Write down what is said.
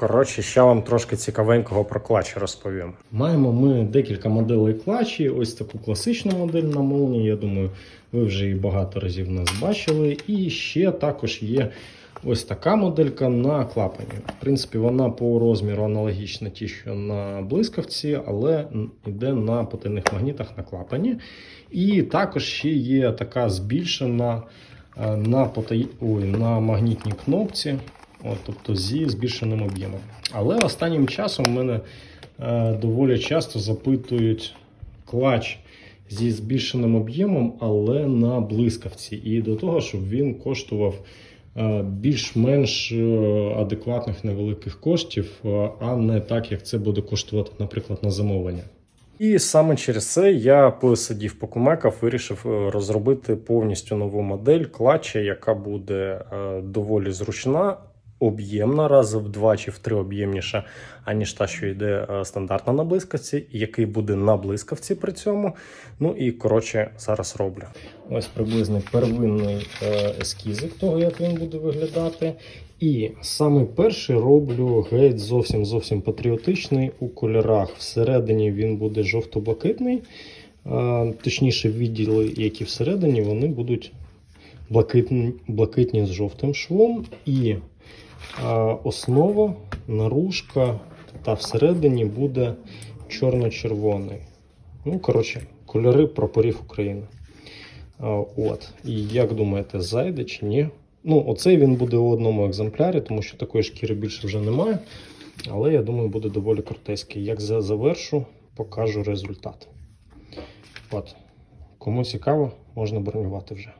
Коротше, ще вам трошки цікавенького про клатчі розповім. Маємо ми декілька моделей клатчі. Ось таку класичну модель на молнії. Я думаю, ви вже її багато разів нас бачили. І ще також є ось така моделька на клапані. В принципі, вона по розміру аналогічна ті, що на блискавці, але йде на потайних магнітах на клапані. І також ще є така збільшена е, на, потай... Ой, на магнітній кнопці. От, тобто зі збільшеним об'ємом. Але останнім часом мене е, доволі часто запитують клач зі збільшеним об'ємом, але на блискавці. І до того, щоб він коштував е, більш-менш е, адекватних невеликих коштів, е, а не так, як це буде коштувати, наприклад, на замовлення. І саме через це я посидів по кумеках, вирішив е, розробити повністю нову модель клатча, яка буде доволі зручна, об'ємна, раз в два чи в три об'ємніша, аніж та, що йде е, стандартно на блискавці, який буде на блискавці при цьому. Ну і коротше, зараз роблю. Ось приблизно первинний е, ескізик того, як він буде виглядати. І саме перший роблю геть зовсім зовсім патріотичний у кольорах. Всередині він буде жовто-блакитний. Е, Точніше, відділи, які всередині, вони будуть блакитні, блакитні з жовтим швом. І е, основа, наружка та всередині буде чорно-червоний. Ну, коротше, кольори прапорів України. А, От. І як думаєте, зайде чи ні? Ну, оцей він буде у одному екземплярі, тому що такої шкіри більше вже немає. Але я думаю, буде доволі крутейський. Як завершу, покажу результат. От. Кому цікаво, можна бронювати вже.